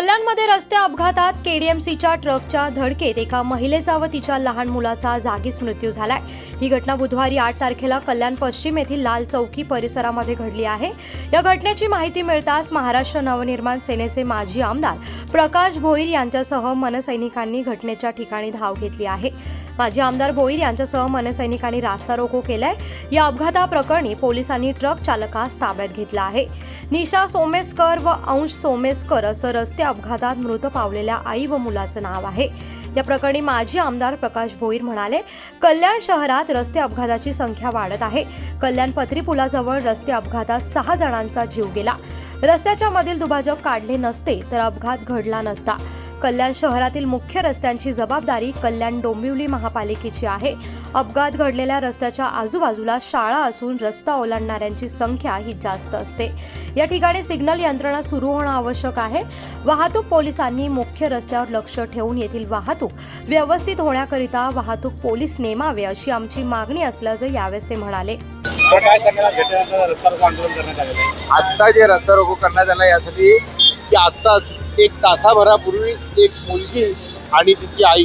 कल्याणमध्ये रस्ते अपघातात केडीएमसीच्या ट्रकच्या धडकेत एका महिलेचा व तिच्या लहान मुलाचा जागीच मृत्यू झालाय. ही घटना बुधवारी आठ तारखेला कल्याण पश्चिम येथील लाल चौकी परिसरामध्ये घडली आहे. या घटनेची माहिती मिळताच महाराष्ट्र नवनिर्माण सेनेचे माजी आमदार प्रकाश भोईर यांच्यासह मनसैनिकांनी घटनेच्या ठिकाणी धाव घेतली आहे. माजी आमदार भोईर यांच्यासह मनसैनिकांनी रास्ता रोको केलाय. या अपघाताप्रकरणी पोलिसांनी ट्रक चालकास ताब्यात घेतला आहे. निशा सोमेस्कर व अंश सोमेस्कर असं रस्ते अपघातात मृत पावलेल्या आई व मुलाचं नाव आहे. या प्रकरणी माजी आमदार प्रकाश भोईर म्हणाले कल्याण शहरात रस्ते अपघाताची संख्या वाढत आहे. कल्याण पत्री पुलाजवळ रस्ते अपघातात सहा जणांचा जीव गेला. रस्त्याच्या मधील दुभाजक काढले नसते तर अपघात घडला नसता. कल्याण शहरातील मुख्य रस्त्यांची जबाबदारी कल्याण डोंबिवली महापालिकेची आहे. अपघात घडलेल्या रस्त्याच्या आजूबाजूला शाळा असून रस्ता ओलांडणाऱ्यांची संख्या ही जास्त असते. या ठिकाणी सिग्नल यंत्रणा सुरू होणं आवश्यक आहे. वाहतूक पोलिसांनी मुख्य रस्त्यावर लक्ष ठेवून येथील वाहतूक व्यवस्थित होण्याकरिता वाहतूक पोलीस नेमावे अशी आमची मागणी असल्याचं यावेळेस ते म्हणाले. काय सांगणार घटनेचं रस्ता रोको आंदोलन करण्यात आलेलं आहे. आत्ता जे रस्ता रोको करण्यात आला यासाठी की आत्ता एक तासाभरापूर्वी एक मुलगी आणि तिची आई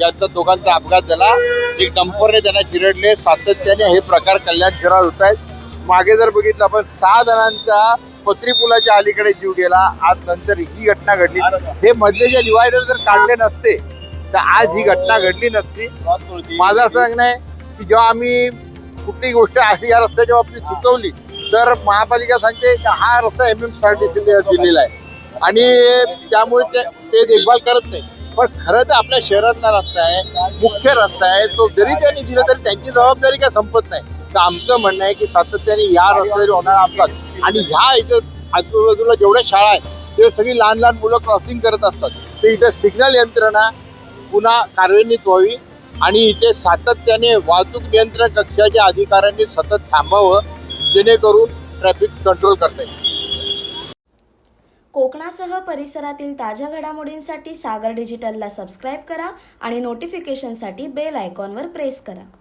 यांचा दोघांचा अपघात झाला. एक डंपरने त्यांना चिरडले. सातत्याने हे प्रकार कल्याण शहरात होत आहेत. मागे जर बघितलं आपण सहा जणांचा पत्री पुलाच्या अलीकडे जीव गेला. आज नंतर ही घटना घडली. हे मधले जे डिवायडर जर काढले नसते तर आज ही घटना घडली नसती. माझं असं सांगणं आहे की जेव्हा आम्ही कुठलीही गोष्ट अशी या रस्त्याच्या बाबतीत सुचवली तर महापालिका सांगते की हा रस्ता एम एमसाठी दिलेला आहे. आणि त्यामुळे ते ते देखभाल करत नाही. पण खरं तर आपल्या शहरातला रस्ता आहे मुख्य रस्ता आहे तो जरी त्यांनी दिला तरी त्यांची जबाबदारी काय संपत नाही. तर आमचं म्हणणं आहे की सातत्याने या रस्त्यावर होणारा अपघात आणि ह्या इथं आजूबाजूला जेवढ्या शाळा आहेत ते सगळी लहान लहान मुलं क्रॉसिंग करत असतात. ते इथं सिग्नल यंत्रणा पुन्हा कार्यान्वित व्हावी. आणि इथे सातत्याने वाहतूक नियंत्रण कक्षाच्या अधिकाऱ्यांनी सतत थांबावं जेणेकरून ट्रॅफिक कंट्रोल करता येईल. कोकणासह परिसरातील ताज्या घडामोडींसाठी सागर डिजिटलला सबस्क्राईब करा आणि नोटिफिकेशनसाठी बेल आयकॉनवर प्रेस करा.